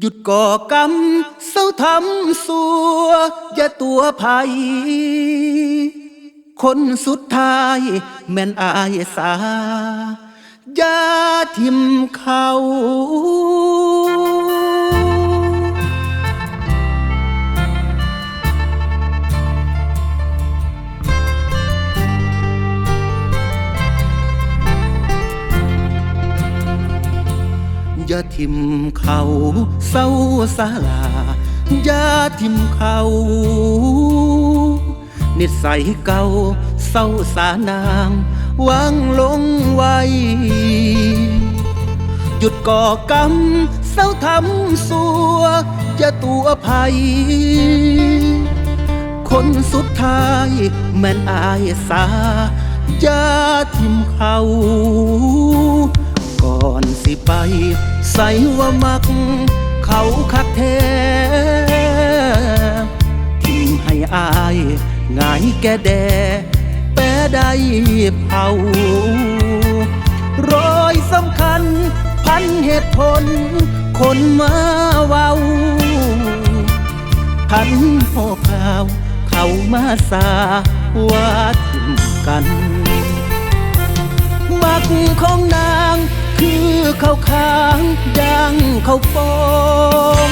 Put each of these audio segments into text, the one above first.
หยุดก่อกรรมเศร้าทำสัวอย่าตัวภัย คนสุดท้าย แม่นอายสาอย่าทิมเขา อย่าทิมเขาเศร้าสาลาอย่าทิมเขานิสัยเก่าเศร้าสานางวางลงไว้ หยุดก่อกรรมเศร้าทำสัวอย่าตัวภัย คนสุดท้ายแม่นอายสาอย่าทิมเขา ก่อนสิไป ใส่ว่ามัก เขาคักแท้ทิมให้อายงายแกแด แปะได้เผาร้อยสำคัญ พันเหตุผล คนมาเว้าทันพ่อข่าว เขามาสาว่าทิมกัน มักของนาง เขาค้างดังเขาปอง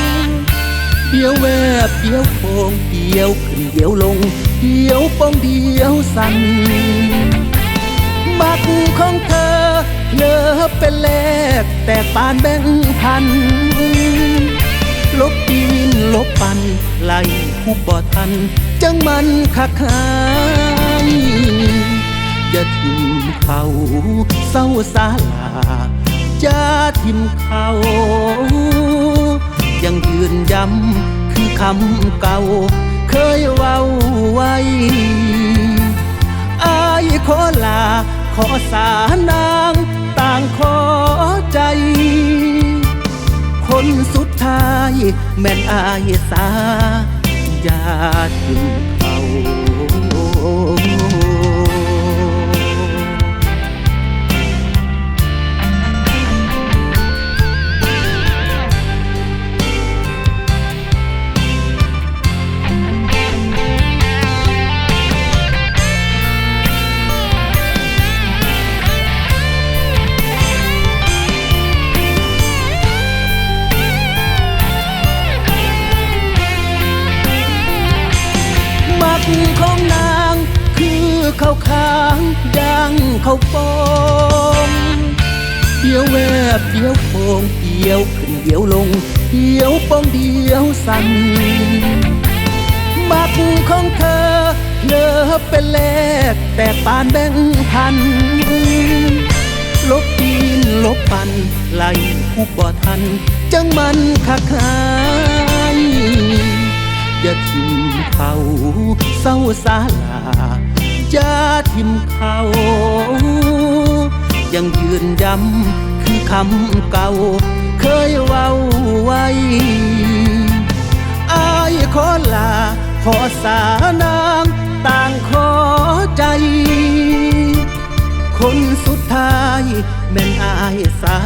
เดียวแวบเดียวโพงเดียวขึ้นเดียวลง เดียวป้องเดียวสั่นมักของเธอเลอเป็นแลกแต่ปานแบ่งพัน ลบปีนลบปันไล่ผู้บ่ทัน จังมันคักหายอย่าทิมเขาเศร้าสาลา อย่าทิมเขา ยังยืนย้ำคือคำเก่า เคยเว้าไว้อายขอลา ขอสานางต่างขอใจ คนสุดท้ายแม่นอายสาอย่าทิ้งเขามั คือเขาค้างดังเขาปองเดียวแวบเดียวโพงเดียวขึ้นเดียวลงเดียวป้องเดียวสั่นมักของเธอเลอเป็นแลกแต่ปานแบ่งพัน ลบปีนลบปันไล่ผู้บ่ทัน จังมันคักหายอย่าทิมเขาเศร้าสาลา อย่าทิมเขา ยังยืนย้ำคือคำเก่า เคยเว้าไว้อายขอลา ขอสานางต่างขอใจ คนสุดท้ายแม่นอายสา